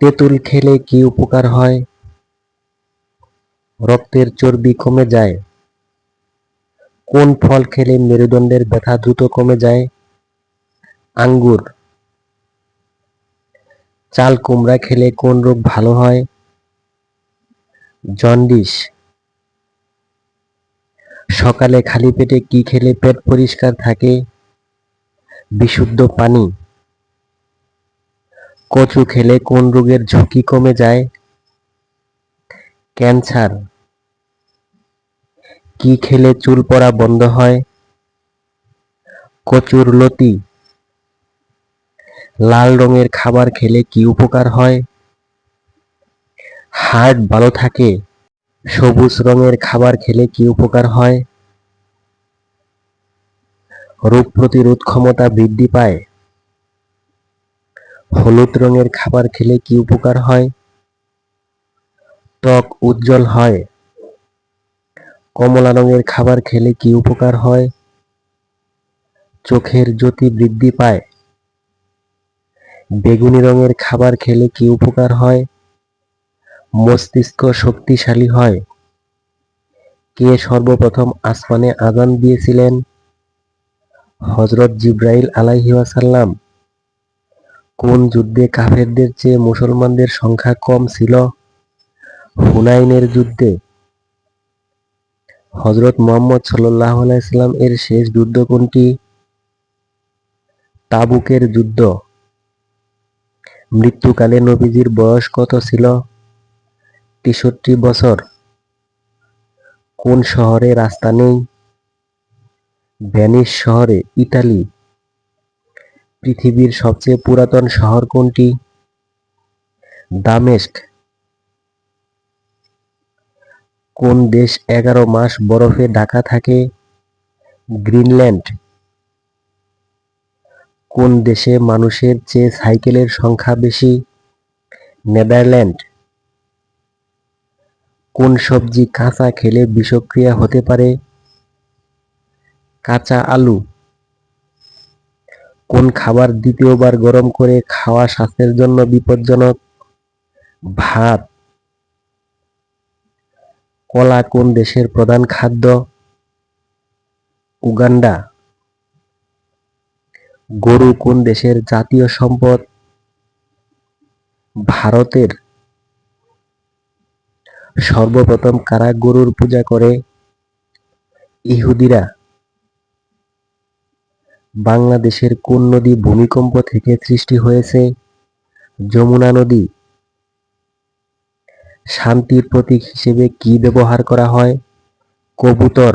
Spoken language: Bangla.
তেঁতুল খেলে কি উপকার হয়? রক্তের চর্বি কমে যায়। কোন ফল খেলে মেরুদণ্ডের ব্যথা দ্রুত কমে যায়? আঙ্গুর। চাল কুমড়া খেলে কোন রোগ ভালো হয়? জন্ডিস। সকালে খালি পেটে কি খেলে পেট পরিষ্কার থাকে? বিশুদ্ধ পানি। কচু খেলে কোন রোগের ঝুঁকি কমে যায়? ক্যান্সার। কি খেলে চুল পড়া বন্ধ হয়? কচুর লতি। লাল রঙের খাবার খেলে কি উপকার হয়? হার্ট ভালো থাকে? সবুজ রঙের খাবার খেলে কি উপকার হয়? রোগ প্রতিরোধ ক্ষমতা বৃদ্ধি পায়? হলুদ রঙের খাবার খেলে কি উপকার হয়? ত্বক উজ্জ্বল হয়। কমলা রঙের খাবার খেলে কি উপকার হয়? চোখের জ্যোতি বৃদ্ধি পায়। বেগুনি রঙের খাবার খেলে কি উপকার হয়? মস্তিষ্ক শক্তিশালী হয়। কে সর্বপ্রথম আসমানে আজান দিয়েছিলেন? হজরত জিব্রাইল আলাইহি ওয়াসাল্লাম। কোন যুদ্ধে কাফেরদের চেয়ে মুসলমানদের সংখ্যা কম ছিল? হুনাইনের যুদ্ধে। হজরত মোহাম্মদ সাল্লাহ এর শেষ যুদ্ধ কোনটি? তাবুকের যুদ্ধ। মৃত্যুকালে নবীজির বয়স কত ছিল? তেষট্টি বছর। কোন শহরে রাস্তা নেই? ভ্যানিস শহরে, ইতালি। পৃথিবীর সবচেয়ে পুরাতন শহর কোনটি? দামেস্ক। কোন দেশ এগারো মাস বরফে ঢাকা থাকে? গ্রিনল্যান্ড। কোন দেশে মানুষের চেয়ে সাইকেলের সংখ্যা বেশি? নেদারল্যান্ড। কোন সবজি কাঁচা খেলে বিষক্রিয়া হতে পারে? কাঁচা আলু। কোন খাবার দ্বিতীয়বার গরম করে খাওয়া স্বাস্থ্যের জন্য বিপজ্জনক? ভাত। কলা কোন দেশের প্রধান খাদ্য? উগান্ডা। গরু কোন দেশের জাতীয় সম্পদ? ভারতের। সর্বপ্রথম কারা গরুর পূজা করে? ইহুদিরা। বাংলাদেশের কোন নদী ভূমিকম্প থেকে সৃষ্টি হয়েছে? যমুনা নদী। শান্তির প্রতীক হিসেবে কি ব্যবহার করা হয়? কবুতর।